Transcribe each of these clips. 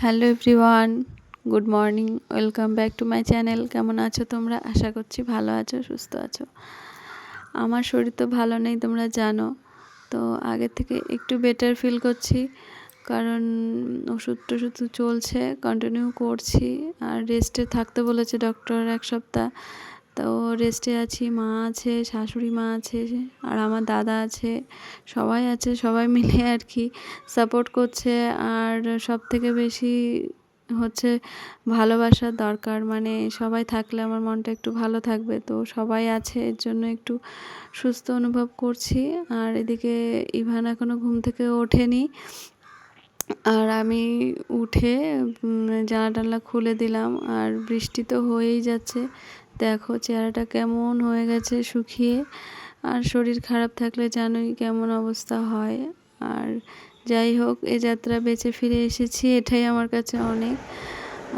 Hello everyone good morning welcome back to my channel কেমন আছো তোমরা? আশা করছি ভালো আছো, সুস্থ আছো। আমার শরীর তো ভালো নেই, তোমরা জানো। তো আগের থেকে একটু বেটার ফিল করছি। কারণ ওষুধ টষুধ চলছে কন্টিনিউ করছি। আর রেস্টে থাকতে বলেছে ডক্টর এক সপ্তাহ। তো রেস্টে আছি, মা আছে, শাশুড়ি মা আছে, আর আমার দাদা আছে, সবাই আছে, সবাই মিলে আর কি সাপোর্ট করছে। আর সব থেকে বেশি হচ্ছে ভালোবাসার দরকার মানে সবাই থাকলে আমার মনটা একটু ভালো থাকবে। তো সবাই আছে, এর জন্য একটু সুস্থ অনুভব করছি। আর এদিকে ইভান এখনও ঘুম থেকে ওঠেনি। আর আমি উঠে জানা টানলা খুলে দিলাম। আর বৃষ্টি তো হয়েই যাচ্ছে। দেখো চেহারাটা কেমন হয়ে গেছে শুকিয়ে। আর শরীর খারাপ থাকলে জানোই কেমন অবস্থা হয়। আর যাই হোক, এ যাত্রা বেঁচে ফিরে এসেছি, এটাই আমার কাছে অনেক।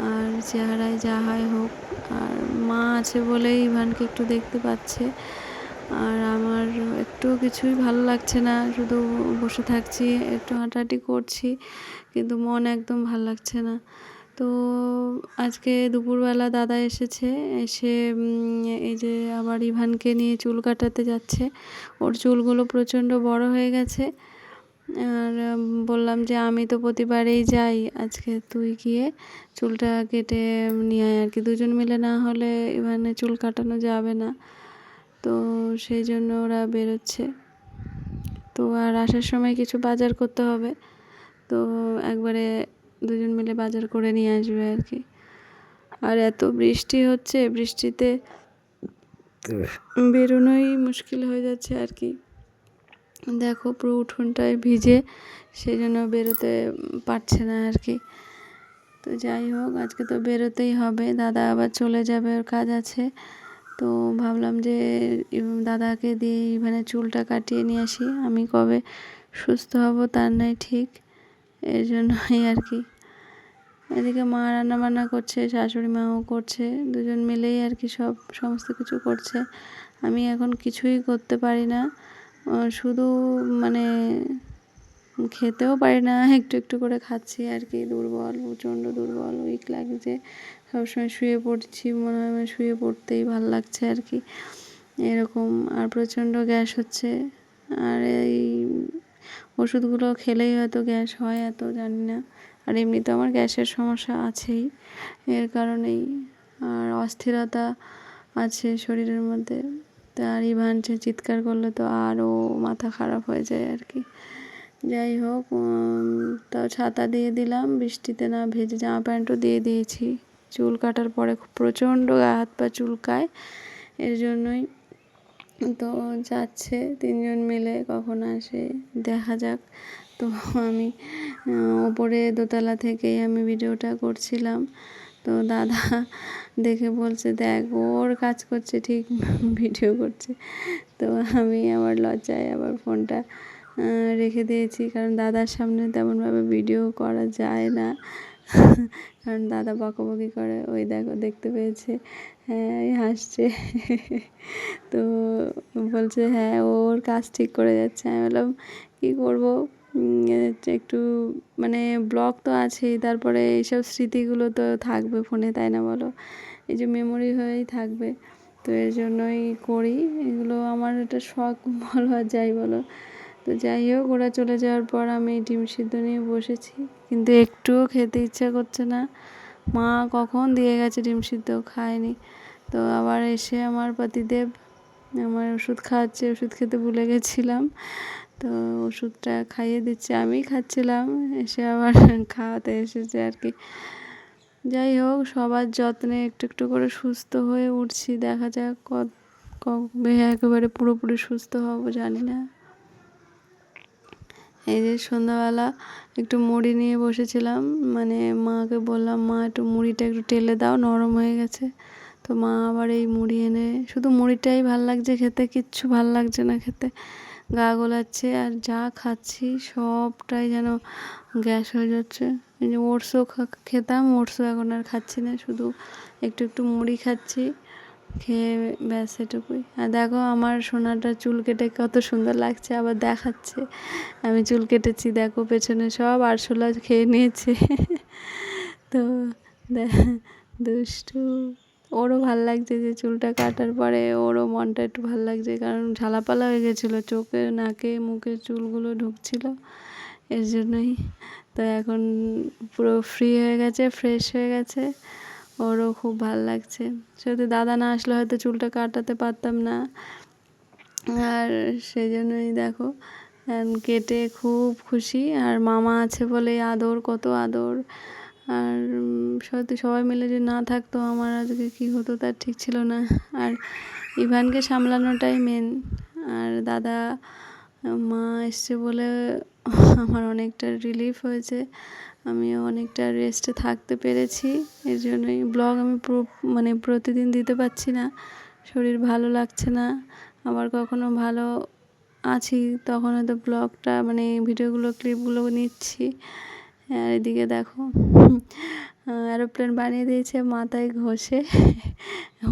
আর চেহারায় যা হয় হোক। আর মা আছে বলেই ইভানকে একটু দেখতে পাচ্ছে। আর আমার একটু কিছুই ভালো লাগছে না, শুধু বসে থাকছি, একটু হাঁটাহাঁটি করছি, কিন্তু মন একদম ভালো লাগছে না। তো আজকে দুপুরবেলা দাদা এসেছে, এসে এই যে আবার ইভানকে নিয়ে চুল কাটাতে যাচ্ছে, ওর চুলগুলো প্রচণ্ড বড় হয়ে গেছে। আর বললাম যে আমি তো প্রতিবারেই যাই, আজকে তুই গিয়ে চুলটা কেটে নিয়ে আয়। আর কি, দুজন মিলে না হলে ইভানে চুল কাটানো যাবে না। তো সেই জন্য ওরা বেরোচ্ছে। তো আর আসার সময় কিছু বাজার করতে হবে। তো একবারে দুজন মিলে বাজার করে নিয়ে আসবে আর কি। আর এত বৃষ্টি হচ্ছে বৃষ্টিতে বেরোনোই মুশকিল হয়ে যাচ্ছে আর কি। দেখো পুরো উঠোনটায় ভিজে সেই জন্য বেরোতে পারছে না আর কি। তো যাই হোক আজকে তো বেরোতেই হবে। দাদা আবার চলে যাবে ওর কাজ আছে। তো ভাবলাম যে দাদাকে দিয়ে মানে চুলটা কাটিয়ে নিয়ে আসি। আমি কবে সুস্থ হব তার নাই ঠিক, এর জন্যই আর কি। এদিকে মা রান্না বান্না করছে, শাশুড়ি মাও করছে, দুজন মিলেই আর কি সব, সমস্ত কিছু করছে। আমি এখন কিছুই করতে পারি না। শুধু মানে খেতেও পারি না, একটু একটু করে খাচ্ছি আর কি, দুর্বল, প্রচণ্ড দুর্বল উইক লাগছে। সবসময় শুয়ে পড়ছি, মনে হয় আমার শুয়ে পড়তেই ভালো লাগছে আর কি। এরকম, আর প্রচণ্ড গ্যাস হচ্ছে। আর এই ওষুধগুলো খেলেই হয়তো গ্যাস হয় এত, জানি না। আর এমনিতে আমার গ্যাসের সমস্যা আছেই, এর কারণেই। আর অস্থিরতা আছে শরীরের মধ্যে। আর ইভান চিৎকার করলে তো আরও মাথা খারাপ হয়ে যায় আর কি। যাই হোক তাও ছাতা দিয়ে দিলাম, বৃষ্টিতে না ভেজে জামা প্যান্টও দিয়ে দিয়েছি। চুল কাটার পরে খুব প্রচণ্ড গা হাত পা চুলকায়, এর জন্যই তো যাচ্ছে তিনজন মিলে, কখন আসে দেখা যাক। তো আমি ওপরে দোতলা থেকেই আমি ভিডিওটা করছিলাম। তো দাদা দেখে বলছে, দেখ, ওর কাজ করছে, ঠিক ভিডিও করছে। তো আমি আমার লজ্জায় আবার ফোনটা রেখে দিয়েছি। কারণ দাদার সামনে তেমনভাবে ভিডিও করা যায় না। কারণ দাদা বকাবকি করে। ওই দেখো, দেখতে পেয়েছে। হ্যাঁ হাসছে। তো বলছে হ্যাঁ ওর কাজ ঠিক করে যাচ্ছে। আমি বললাম, কী করব? একটু মানে ব্লগ তো আছেই। তারপরে এইসব স্মৃতিগুলো তো থাকবে ফোনে, তাই না বলো? এই যে মেমোরি হয়েই থাকবে। তো এর জন্যই করি। এগুলো আমার একটা শখ বলো আর যাই বলো। তো যাই হোক, ওরা চলে যাওয়ার পর আমি ডিম সিদ্ধ নিয়ে বসেছি। কিন্তু একটুও খেতে ইচ্ছা করছে না। মা কখন দিয়ে গেছে ডিম সিদ্ধ খায়নি। তো আবার এসে আমার পতিদেব আমার ওষুধ খাওয়াচ্ছে, ওষুধ খেতে ভুলে গেছিলাম। তো ওষুধটা খাইয়ে দিচ্ছে, আমি খাচ্ছিলাম। এসে আবার খাওয়াতে এসেছে আর কি। যাই হোক, সবার যত্নে একটু একটু করে সুস্থ হয়ে উঠছি। দেখা যাক কবে একেবারে পুরোপুরি সুস্থ হব জানি না। এই যে সন্ধ্যাবেলা একটু মুড়ি নিয়ে বসেছিলাম মানে মাকে বললাম, মা, একটু মুড়িটা একটু টেলে দাও, নরম হয়ে গেছে। তো মা আবার এই মুড়ি এনে, শুধু মুড়িটাই ভালো লাগছে খেতে, কিচ্ছু ভালো লাগছে না খেতে। গা গোলাচ্ছে আর যা খাচ্ছি সবটাই যেন গ্যাস হয়ে যাচ্ছে। ওটসও খেতাম, ওটসও এখন আর খাচ্ছি না, শুধু একটু একটু মুড়ি খাচ্ছি। খেয়ে ব্যাস এটুকুই। আর দেখো আমার সোনাটা চুল কেটে কত সুন্দর লাগছে, আবার দেখাচ্ছে। আমি চুল কেটেছি, দেখো পেছনে সব আরশোলা খেয়ে নিয়েছে। তো দুষ্টু। ওরও ভালো লাগছে যে চুলটা কাটার পরে ওরও মনটা একটু ভালো লাগছে, কারণ ঝালাপালা হয়ে গেছিল চোখে, নাকে, মুখে চুলগুলো ঢুকছিল এর জন্যই। তো এখন পুরো ফ্রি হয়ে গেছে ফ্রেশ হয়ে গেছে। ওরও খুব ভালো লাগছে। সেহেতু দাদা না আসলে হয়তো চুলটা কাটাতে পারতাম না। আর সেই জন্যই দেখো কেটে খুব খুশি। আর মামা আছে বলে আদর, কত আদর। আর সত্যি সবাই মিলে যে না থাকতো আমার, আজকে কী হতো তার ঠিক ছিল না। আর ইভানকে সামলানোটাই মেন আর দাদা, মা এসছে বলে আমার অনেকটা রিলিফ হয়েছে। আমিও অনেকটা রেস্টে থাকতে পেরেছি। এর জন্যই ব্লগ আমি মানে প্রতিদিন দিতে পারছি না। শরীর ভালো লাগছে না। আবার কখনো ভালো আছি, তখন হয়তো ব্লগটা মানে ভিডিওগুলো ক্লিপগুলো নিচ্ছি। আর এদিকে দেখো অ্যারোপ্লেন বানিয়ে দিয়েছে মাথায় ঘষে।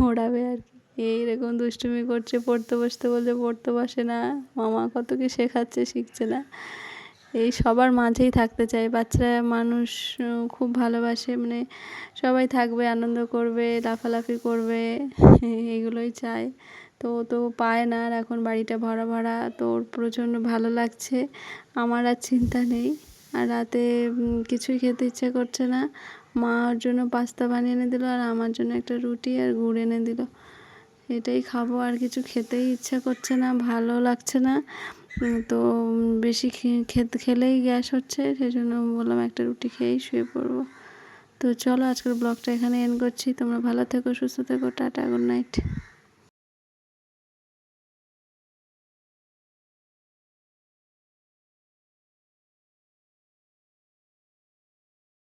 ওড়াবে আর কি। এইরকম দুষ্টুমি করছে, পড়তে বসতে বলছে, পড়তে বসে না। মামা কত কি শেখাচ্ছে, শিখছে না। এই সবার মাঝেই থাকতে চায় বাচ্চারা, মানুষ খুব ভালোবাসে। মানে সবাই থাকবে, আনন্দ করবে, লাফালাফি করবে, এগুলোই চায়। তো ও তো পায় না আর এখন বাড়িটা ভরা ভরা তো ওর প্রচণ্ড ভালো লাগছে। আমার আর চিন্তা নেই। আর রাতে কিছুই খেতে ইচ্ছে করছে না। মা ওর জন্য পাস্তা বানিয়ে এনে দিল আর আমার জন্য একটা রুটি আর গুড় এনে দিল। এটাই খাব। আর কিছু খেতেই ইচ্ছা করছে না, ভালো লাগছে না। তো বেশি খেতে, খেলেই গ্যাস হচ্ছে সেই জন্য বললাম একটা রুটি খেয়েই শুয়ে পড়ব। তো চলো আজকের ব্লগটা এখানে এন্ড করছি, তোমরা ভালো থেকো, সুস্থ থেকো, টাটা গুড নাইট